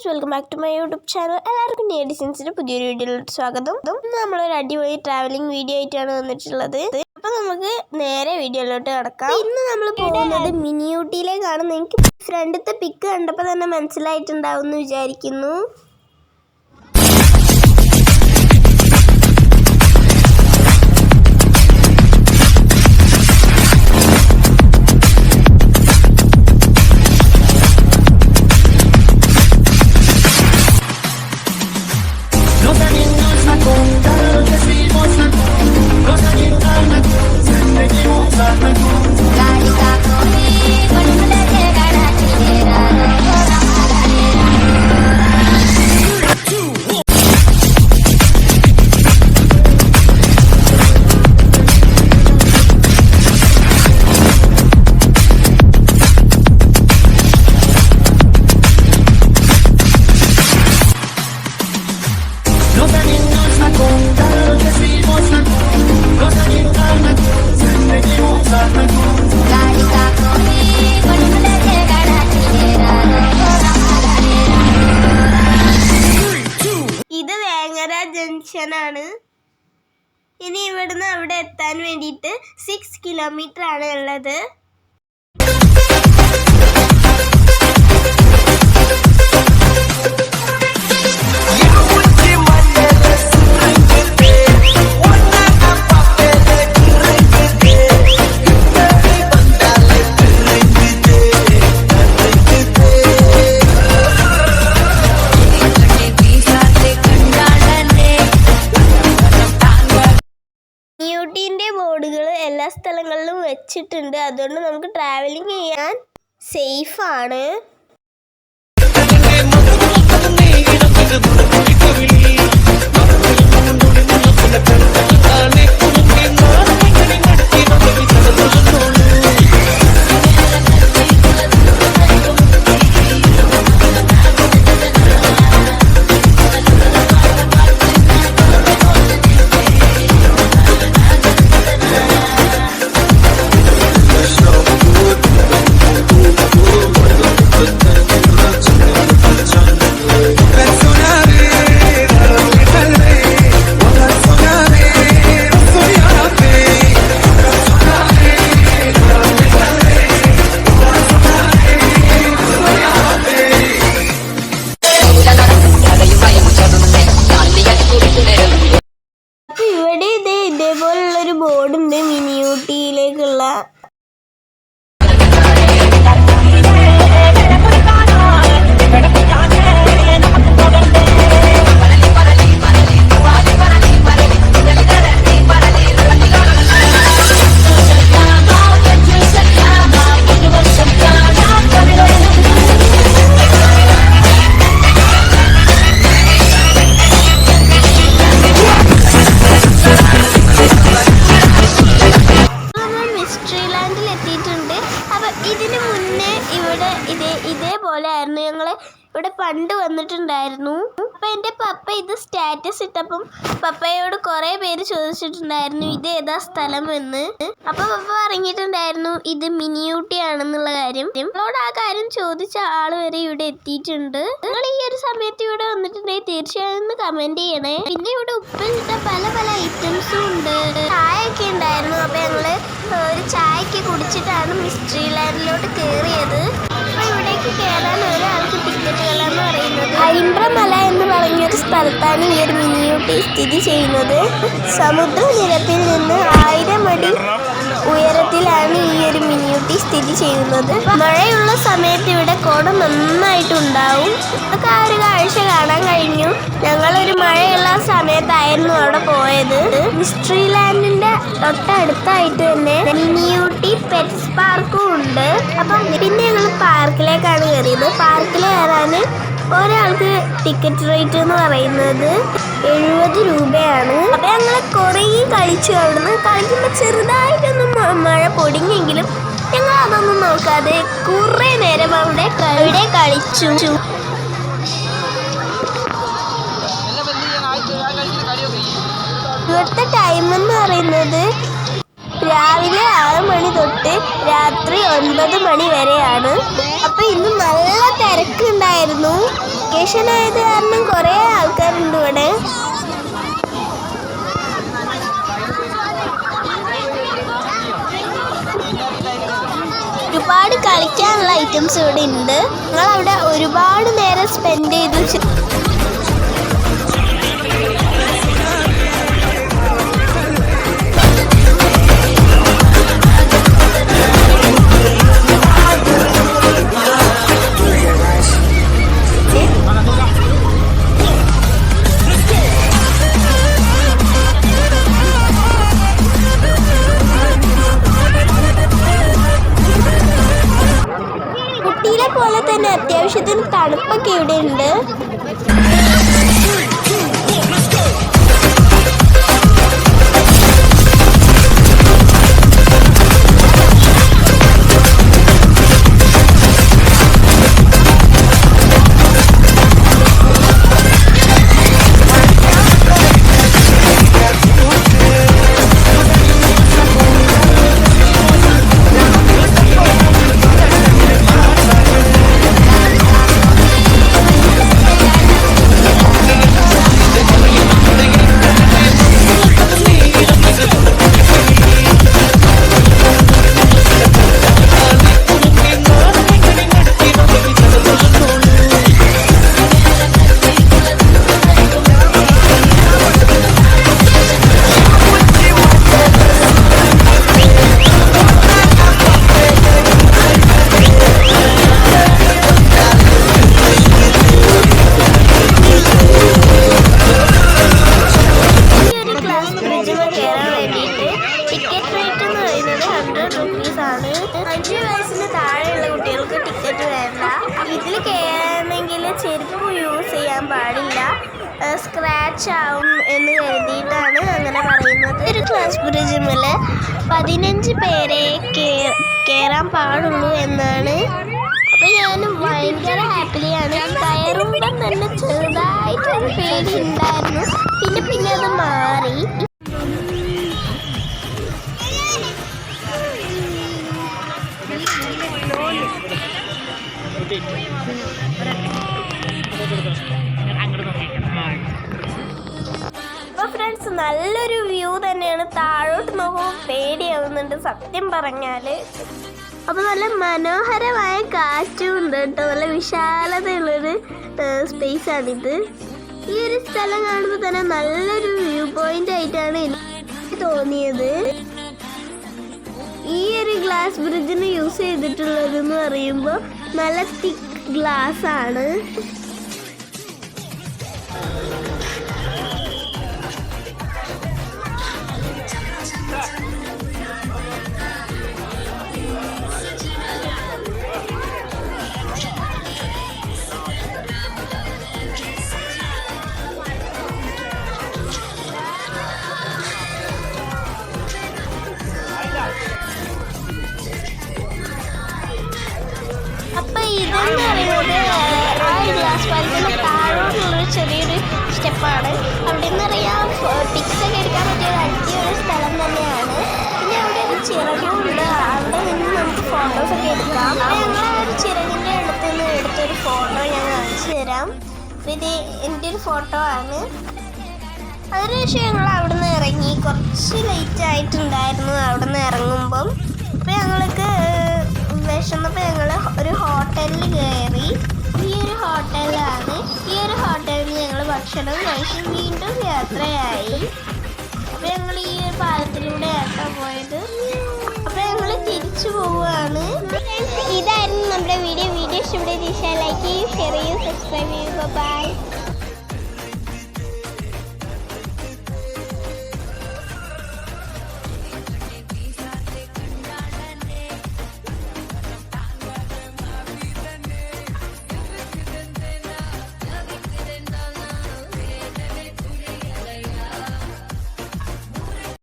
Friends welcome back to my YouTube channel എല്ലാവർക്കും നിയ ഡിസൈൻസിന്റെ പുതിയൊരു വീഡിയോയിലോട്ട് സ്വാഗതം. നമ്മളൊരു അടിപൊളി ട്രാവലിംഗ് വീഡിയോ ആയിട്ടാണ് വന്നിട്ടുള്ളത്. അപ്പൊ നമുക്ക് നേരെ വീഡിയോയിലോട്ട് കിടക്കാം. ഇന്ന് നമ്മൾ പോകുന്നത് മിനി ഊട്ടിയിലേക്കാണ് നിങ്ങൾക്ക് ഫ്രണ്ടത്തെ പിക്ക് കണ്ടപ്പോൾ തന്നെ മനസ്സിലായിട്ടുണ്ടാവും എന്ന് വിചാരിക്കുന്നു. Cosa que no es la cosa, cosa que no es la cosa, ഇനി ഇവിടുന്ന് അവിടെ എത്താൻ വേണ്ടിയിട്ട് സിക്സ് കിലോമീറ്റർ ആണ് ഉള്ളത്. വെച്ചിട്ടുണ്ട്. അതുകൊണ്ട് നമുക്ക് ട്രാവലിംഗ് ചെയ്യാൻ സേഫ് സ്റ്റാറ്റസ് ഇട്ടപ്പം പപ്പയോട് കുറേ പേര് ചോദിച്ചിട്ടുണ്ടായിരുന്നു ഇത് ഏതാ സ്ഥലം എന്ന് അപ്പൊ പപ്പ പറഞ്ഞിട്ടുണ്ടായിരുന്നു ഇത് മിനിയൂട്ടിയാണെന്നുള്ള കാര്യം. നമ്മളോട് ആ കാര്യം ചോദിച്ച ആൾ വരെ ഇവിടെ എത്തിയിട്ടുണ്ട്. നിങ്ങൾ ഈ ഒരു സമയത്ത് ഇവിടെ വന്നിട്ടുണ്ടെങ്കിൽ തീർച്ചയായും ഒന്ന് കമന്റ് ചെയ്യണേ. പിന്നെ ഇവിടെ ഉപ്പിലിട്ട പല പല ഐറ്റംസും ഉണ്ട്. ചായയൊക്കെ ഉണ്ടായിരുന്നു. അപ്പൊ ഞങ്ങൾ ഒരു ചായക്ക് കുടിച്ചിട്ടാണ് മിസ്റ്ററി ലാൻഡിലോട്ട് കയറിയത് ഒരാൾക്ക് ടിക്കറ്റുകളെന്ന് പറയുന്നത്. ഐമ്പ്രമല എന്ന് പറഞ്ഞൊരു സ്ഥലത്താണ് ഈ ഒരു മിനിയൂട്ടി സ്ഥിതി ചെയ്യുന്നത്. സമുദ്രനിരപ്പിൽ നിന്ന് ആയിരം അടി ഉയരത്തിലാണ് ഈ ഒരു മിനിയൂട്ടി സ്ഥിതി ചെയ്യുന്നത്. മഴയുള്ള സമയത്ത് ഇവിടെ കോട നന്നായിട്ടുണ്ടാവും. നമുക്ക് ആ ഒരു കാഴ്ച കാണാൻ കഴിഞ്ഞു. ഞങ്ങളൊരു മഴയുള്ള സമയത്തായിരുന്നു അവിടെ പോയത്. മിസ്ട്രി ലാൻഡിന്റെ തൊട്ടടുത്തായിട്ട് തന്നെ മിനിയൂട്ടി പെറ്റ്സ് പാർക്കും ഉണ്ട്. അപ്പം പിന്നെ ഞങ്ങൾ പാർക്കിലേക്കാണ് കയറിയത്. പാർക്കിൽ കയറാൻ ഒരാൾക്ക് ടിക്കറ്റ് റേറ്റ് എന്ന് പറയുന്നത് എഴുപത് രൂപയാണ്. അപ്പൊ ഞങ്ങൾ കുറേ കളിച്ചു അവിടുന്ന്. കളിക്കുമ്പോൾ ചെറുതായിട്ടൊന്നും മഴ പൊടിഞ്ഞെങ്കിലും ഞങ്ങൾ അതൊന്നും നോക്കാതെ കുറെ നേരം അവിടെ അവിടെ കളിച്ചു. ഇവിടുത്തെ ടൈം എന്ന് പറയുന്നത് രാവിലെ ആറ് മണി തൊട്ട് രാത്രി ഒൻപത് മണി വരെയാണ്. അപ്പൊ ഇന്ന് നല്ല തിരക്കുണ്ടായിരുന്നു. വെക്കേഷൻ ആയത് കാരണം കുറേ ആൾക്കാരുണ്ട് ഇവിടെ. ഒരുപാട് കളിക്കാനുള്ള ഐറ്റംസ് ഇവിടെ ഉണ്ട്. ഞങ്ങൾ അവിടെ ഒരുപാട് നേരം സ്പെൻഡ് ചെയ്തു. ചെ- കുട്ടിയിലെ പോലെ തന്നെ അത്യാവശ്യത്തിന് തണുപ്പൊക്കെ ഇവിടെ ഉണ്ട് ഹൺഡ്രഡ് റുപ്പീസ് ആണ് അഞ്ച് വയസ്സിന് താഴെയുള്ള കുട്ടികൾക്ക് ടിക്കറ്റ് വേണ്ട. ഇതിൽ കയറണമെങ്കിൽ ചെരുപ്പ് യൂസ് ചെയ്യാൻ പാടില്ല. സ്ക്രാച്ച് ആവും എന്ന് കരുതിയിട്ടാണ് അങ്ങനെ പറയുന്നത്. ഒരു ക്ലാസ് ബ്രിഡ്ജിൽ പതിനഞ്ച് പേരെ കയറാൻ പാടുള്ളൂ എന്നാണ്. അപ്പൊ ഞാൻ ഭയങ്കര ഹാപ്പിയാണ് കയറുമ്പം തന്നെ ചെറുതായിട്ടൊരു പേടി ഉണ്ടായിരുന്നു. പിന്നെ പിന്നെ അത് മാറി. ഫ്രണ്ട്സ് നല്ലൊരു വ്യൂ തന്നെയാണ്. താഴോട്ട് നോക്കുമ്പോൾ പേടിയാവുന്നുണ്ട് സത്യം പറഞ്ഞാൽ. അപ്പൊ നല്ല മനോഹരമായ കാറ്റും ഉണ്ട് കേട്ടോ. നല്ല വിശാലതയുള്ളൊരു സ്പേസ് ആണിത്. ഈ ഒരു സ്ഥലം കാണുമ്പോൾ തന്നെ നല്ലൊരു വ്യൂ പോയിന്റ് ആയിട്ടാണ് എനിക്ക് തോന്നിയത്. ഈ ഒരു ഗ്ലാസ് ബ്രിഡ്ജിന് യൂസ് ചെയ്തിട്ടുള്ളതെന്ന് പറയുമ്പോൾ നല്ല തിക്ക് ഗ്ലാസ് ആണ്. ഇതെന്ന് പറയുന്നത് ആ ഗ്ലാസ് പാലത്തിന് താഴോട്ടുള്ള ചെറിയൊരു സ്റ്റെപ്പാണ്. അവിടെ നിന്ന് അറിയാം പിക്സൊക്കെ എടുക്കാൻ പറ്റിയ ഒരു അടിപൊളി സ്ഥലം തന്നെയാണ്. പിന്നെ അവിടെ ഒരു ചിറകുണ്ട്. അവിടെ നിന്ന് നമുക്ക് ഫോട്ടോസ് ഒക്കെ എടുക്കാം. ഞങ്ങൾ ആ ഒരു ചിറകിന്റെ അടുത്ത് നിന്ന് എടുത്തൊരു ഫോട്ടോ ഞാൻ കാണിച്ചു തരാം. ഇത് എന്റെ ഒരു ഫോട്ടോ ആണ്. അതിനുശേഷം ഞങ്ങൾ അവിടെ നിന്ന് ഇറങ്ങി. കുറച്ച് ലേറ്റ് ആയിട്ടുണ്ടായിരുന്നു അവിടെ നിന്ന് ഇറങ്ങുമ്പം. അപ്പോൾ ഞങ്ങൾക്ക് വിശന്നപ്പോൾ ഞങ്ങൾ ഒരു ഹോട്ടലിൽ കയറി. ഈ ഒരു ഹോട്ടലാണ് ഈ ഒരു ഹോട്ടലിൽ ഞങ്ങൾ ഭക്ഷണം കഴിച്ച് വീണ്ടും യാത്രയായി. അപ്പോൾ ഞങ്ങൾ ഈ ഒരു പാലത്തിലൂടെ യാത്ര പോയത്. അപ്പോൾ ഞങ്ങൾ തിരിച്ചു പോവുകയാണ് ഇതായിരുന്നു നമ്മുടെ വീഡിയോ. വീഡിയോ ഇഷ്ടപ്പെട്ട ലൈക്ക് ചെയ്യും ഷെയർ ചെയ്യൂ സബ്സ്ക്രൈബ് ചെയ്യൂ. ബൈ